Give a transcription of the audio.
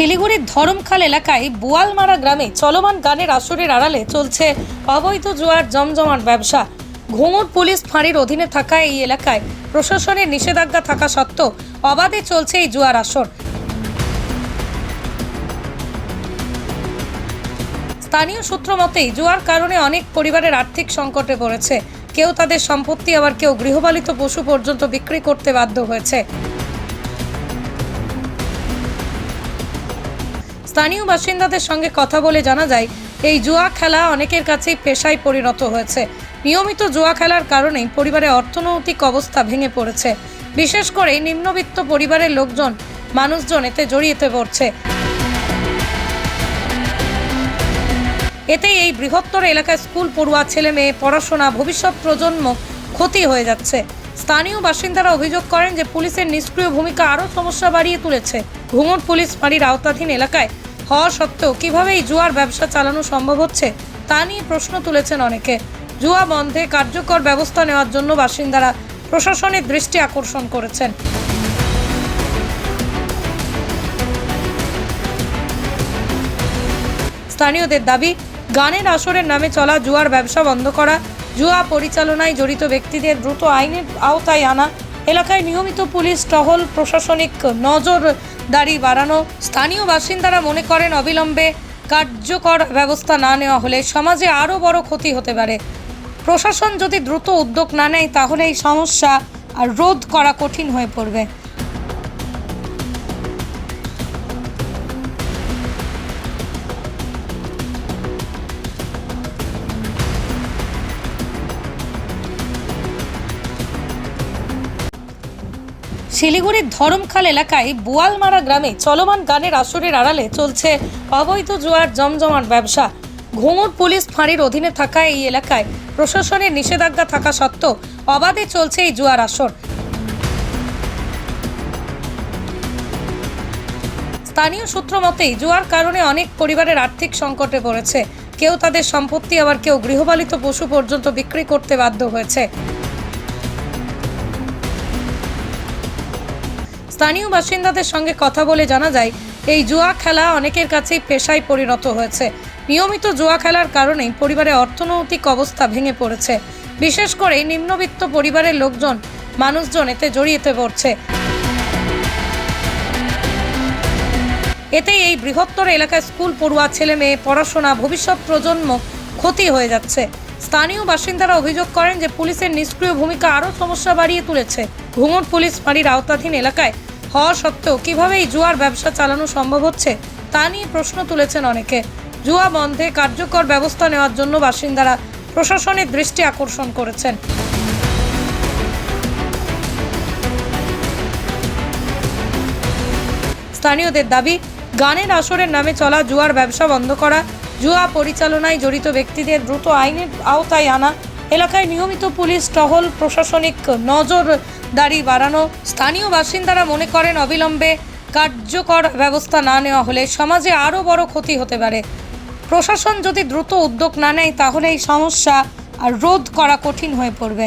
শিলিগুড়ির ধরমখাল এলাকায় বোয়ালমারা গ্রামে চলমান গানের আসরের আড়ালে চলছে অবৈধ জুয়ার জমজমাট ব্যবসা। ঘুঙুর পুলিশ ফাঁড়ির অধীনে থাকা এই এলাকায় প্রশাসনের নিষেধাজ্ঞা থাকা সত্ত্বেও অবাধে চলছে এই জুয়ার আসর। স্থানীয় সূত্র মতেই জুয়ার কারণে অনেক পরিবারের আর্থিক সংকটে পড়েছে। কেউ তাদের সম্পত্তি, আবার কেউ গৃহপালিত পশু পর্যন্ত বিক্রি করতে বাধ্য হয়েছে। স্থানীয় বাসিন্দাদের সঙ্গে কথা বলে জানা যায়, এই জুয়া খেলা অনেকের কাছেই পেশায় পরিণত হয়েছে। নিয়মিত জুয়া খেলার কারণেই পরিবারে অর্থনৈতিক অবস্থা ভেঙে পড়েছে। বিশেষ করে নিম্নবিত্ত পরিবারের লোকজন, মানুষজন এতে জড়িয়ে পড়ছে। এতে এই বৃহত্তর এলাকায় স্কুল পড়ুয়া ছেলে মেয়ে পড়াশোনা, ভবিষ্যৎ প্রজন্ম ক্ষতি হয়ে যাচ্ছে। স্থানীয় বাসিন্দারা অভিযোগ করেন যে পুলিশের নিষ্ক্রিয় ভূমিকা আরও সমস্যা বাড়িয়ে তুলেছে। ঘুঙুর পুলিশ ফাঁড়ির আওতাধীন এলাকায় হওয়া সত্ত্বেও কীভাবে এই জুয়ার ব্যবসা চালানো সম্ভব হচ্ছে তা নিয়ে প্রশ্ন তুলেছেন অনেকে। জুয়া বন্ধে কার্যকর ব্যবস্থা নেওয়ার জন্য বাসিন্দারা প্রশাসনের দৃষ্টি আকর্ষণ করেছেন। স্থানীয়দের দাবি, গানের আসরের নামে চলা জুয়ার ব্যবসা বন্ধ করা জুয়া পরিচালনায় জড়িত ব্যক্তিদের দ্রুত আইনের আওতায় আনা, এলাকায় নিয়মিত পুলিশ টহল, প্রশাসনিক নজরদারি বাড়ানো, স্থানীয় বাসিন্দারা মনে করেন অবিলম্বে কার্যকর ব্যবস্থা না নেওয়া হলে সমাজে আরও বড় ক্ষতি হতে পারে। প্রশাসন যদি দ্রুত উদ্যোগ না নেয়, তাহলে এই সমস্যা আর রোধ করা কঠিন হয়ে পড়বে। শিলিগুড়ির ধরমখাল এলাকায় বোয়ালমারা গ্রামে চলমান গানের আসরের আড়ালে চলছে অবৈধ জুয়ার জমজমাট ব্যবসা। ঘুঙুর পুলিশ ফাঁড়ির অধীনে থাকা এই এলাকায় প্রশাসনের নিষেধাজ্ঞা থাকা সত্ত্বেও অবাধে চলছে এই জুয়ার আসর। স্থানীয় সূত্র মতেই জুয়ার কারণে অনেক পরিবারের আর্থিক সংকটে পড়েছে। কেউ তাদের সম্পত্তি, আবার কেউ গৃহপালিত পশু পর্যন্ত বিক্রি করতে বাধ্য হয়েছে। স্থানীয় বাসিন্দাদের সঙ্গে কথা বলে জানা যায়, এই জুয়া খেলা অনেকের কাছেই পেশায় পরিণত হয়েছে। নিয়মিত জুয়া খেলার কারণেই পরিবারের অর্থনৈতিক অবস্থা ভেঙে পড়েছে। বিশেষ করে নিম্নবিত্ত পরিবারের লোকজন মানুষজন এতে জড়িয়ে পড়ছে। এতে এই বৃহত্তর এলাকায় স্কুল পড়ুয়া, ছেলে মেয়ে, পড়াশোনা, ভবিষ্যৎ প্রজন্ম ক্ষতি হয়ে যাচ্ছে। স্থানীয় বাসিন্দারা অভিযোগ করেন যে পুলিশের নিষ্ক্রিয় ভূমিকা আরও সমস্যা বাড়িয়ে তুলেছে। ঘুমট পুলিশ ফাঁড়ির আওতাধীন এলাকায় হওয়া সত্ত্বেও কীভাবে এই জুয়ার ব্যবসা চালানো সম্ভব হচ্ছে, তা নিয়ে প্রশ্ন তুলেছেন অনেকে। জুয়া বন্ধে কার্যকর ব্যবস্থা নেওয়ার জন্য বাসিন্দারা প্রশাসনের দৃষ্টি আকর্ষণ করেছেন। স্থানীয়দের দাবি, গানের আসরের নামে চলা জুয়ার ব্যবসা বন্ধ করা, জুয়া পরিচালনায় জড়িত ব্যক্তিদের দ্রুত আইনের আওতায় আনা এলাকায় নিয়মিত পুলিশ, টহল, প্রশাসনিক নজরদারি বাড়ানো। স্থানীয় বাসিন্দারা মনে করেন অবিলম্বে কার্যকর ব্যবস্থা না নেওয়া হলে সমাজে আরও বড় ক্ষতি হতে পারে। প্রশাসন যদি দ্রুত উদ্যোগ না নেয়, তাহলে এই সমস্যা আর রোধ করা কঠিন হয়ে পড়বে।